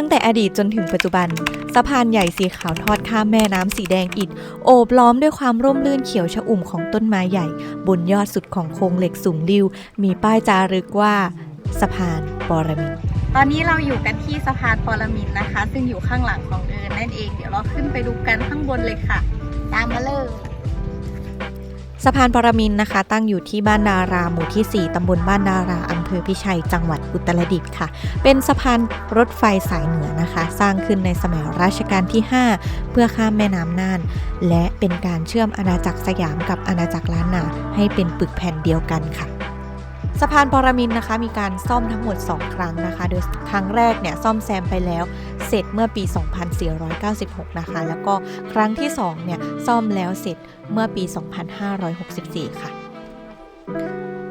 ตั้งแต่อดีตจนถึงปัจจุบัน สะพานใหญ่สีขาวทอดข้ามแม่น้ำสีแดงอิฐโอบล้อมด้วยความร่มรื่นเขียวชอุ่มของต้นไม้ใหญ่ บนยอดสุดของโครงเหล็กสูงริ้วมีป้ายจารึกว่า สะพานปรมินตอนนี้เราอยู่กันที่สะพานปรมินนะคะ ซึ่งอยู่ข้างหลังของเอิญนั่นเอง เดี๋ยวเราขึ้นไปดูกันข้างบนเลยค่ะ ตามมาเลย สะพานปรมินนะคะ ตั้งอยู่ที่บ้านดาราหมู่ที่ 4 ตำบลบ้านดาราอำเภอพิชัย จังหวัดอุตรดิตถ์ค่ะ เป็นสะพานรถไฟสายเหนือนะคะ สร้างขึ้นในสมัยรัชกาลที่ 5 เพื่อข้ามแม่น้ำน่าน และเป็นการเชื่อมอาณาจักรสยามกับอาณาจักรล้านนาให้เป็นปึกแผ่นเดียวกันค่ะ สะพานปรมินนะคะมีการซ่อมทั้งหมด 2 ครั้งนะคะ โดยครั้งแรกเนี่ยซ่อมแซมไปแล้วเสร็จเมื่อปี 2496 นะคะ แล้วก็ครั้งที่2เนี่ยซ่อมแล้วเสร็จเมื่อปี 2564 ค่ะ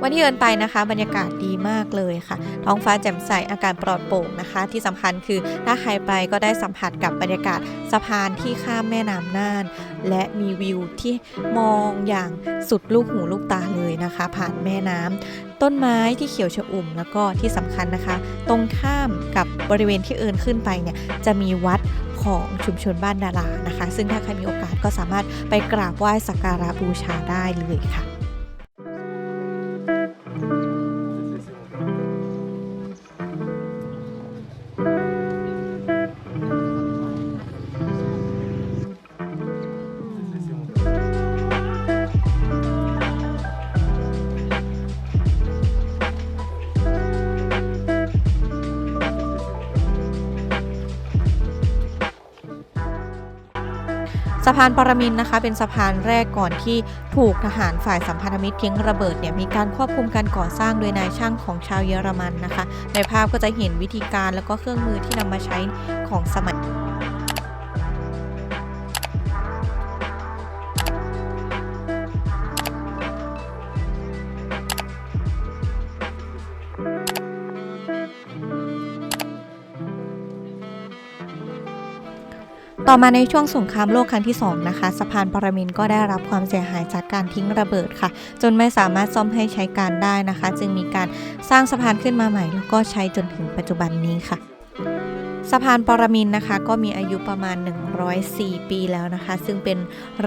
วันที่เอินไปนะคะ บรรยากาศดีมากเลยค่ะ ท้องฟ้าแจ่มใสอากาศปลอดโปร่งนะคะ ที่สำคัญคือถ้าใครไปก็ได้สัมผัสกับบรรยากาศสะพานที่ข้ามแม่น้ำน่าน และมีวิวที่มองอย่างสุดลูกหูลูกตาเลยนะคะ ผ่านแม่น้ำต้นไม้ที่เขียวชอุ่มแล้วก็ที่สำคัญนะคะ ตรงข้ามกับบริเวณที่เอินขึ้นไปเนี่ยจะมีวัดของชุมชนบ้านดารานะคะ ซึ่งถ้าใครมีโอกาสก็สามารถไปกราบไหว้สักการะบูชาได้เลยค่ะ สะพานปรมินนะคะ เป็นสะพานแรกก่อนที่ถูกทหารฝ่ายสัมพันธมิตรทิ้งระเบิดเนี่ยมีการควบคุมการก่อสร้างโดยนายช่างของชาวเยอรมันนะคะ ในภาพก็จะเห็นวิธีการแล้วก็เครื่องมือที่นำมาใช้ของสมัย ต่อมาในช่วงสงครามโลกครั้งที่ 2 นะคะ สะพานปรมินก็ได้รับความเสียหายจากการทิ้งระเบิดค่ะ จนไม่สามารถซ่อมให้ใช้การได้นะคะ จึงมีการสร้างสะพานขึ้นมาใหม่ แล้วก็ใช้จนถึงปัจจุบันนี้ค่ะ สะพานปรมินนะคะ ก็มีอายุประมาณ 104 ปีแล้วนะคะ ซึ่งเป็น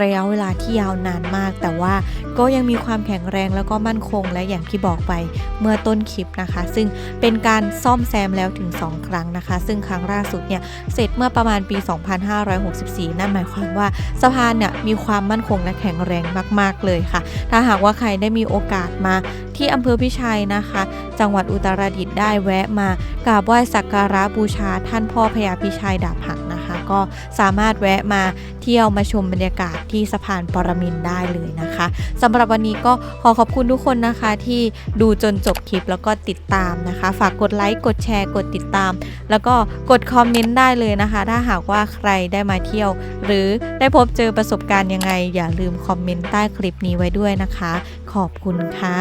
ระยะเวลาที่ยาวนานมาก แต่ว่าก็ยังมีความแข็งแรงแล้วก็มั่นคงและอย่างที่บอกไปเมื่อต้นคลิปนะคะ ซึ่งเป็นการซ่อมแซมแล้วถึง 2 ครั้งนะคะ ซึ่งครั้งล่าสุดเนี่ยเสร็จเมื่อประมาณปี 2564 นั่นหมายความว่าสะพานเนี่ยมีความมั่นคงและแข็งแรงมาก ๆเลยค่ะ ถ้าหากว่าใครได้มีโอกาสมาที่อำเภอพิชัยนะคะ จังหวัดอุตรดิตถ์ได้แวะมากราบไหว้สักการะบูชาท่านพ่อพญาพิชัยดาบหักนะคะ ก็สามารถแวะมาเที่ยวมาชมบรรยากาศที่สะพานปรมินได้เลยนะคะสำหรับวันนี้ก็ขอขอบคุณทุกคนนะคะที่ดูจนจบคลิปแล้วก็ติดตามนะคะ ฝากกดไลค์กดแชร์กดติดตาม แล้วก็กดคอมเมนต์ได้เลยนะคะ ถ้าหากว่าใครได้มาเที่ยว หรือได้พบเจอประสบการณ์ยังไง อย่าลืมคอมเมนต์ใต้คลิปนี้ไว้ด้วยนะคะ ขอบคุณค่ะ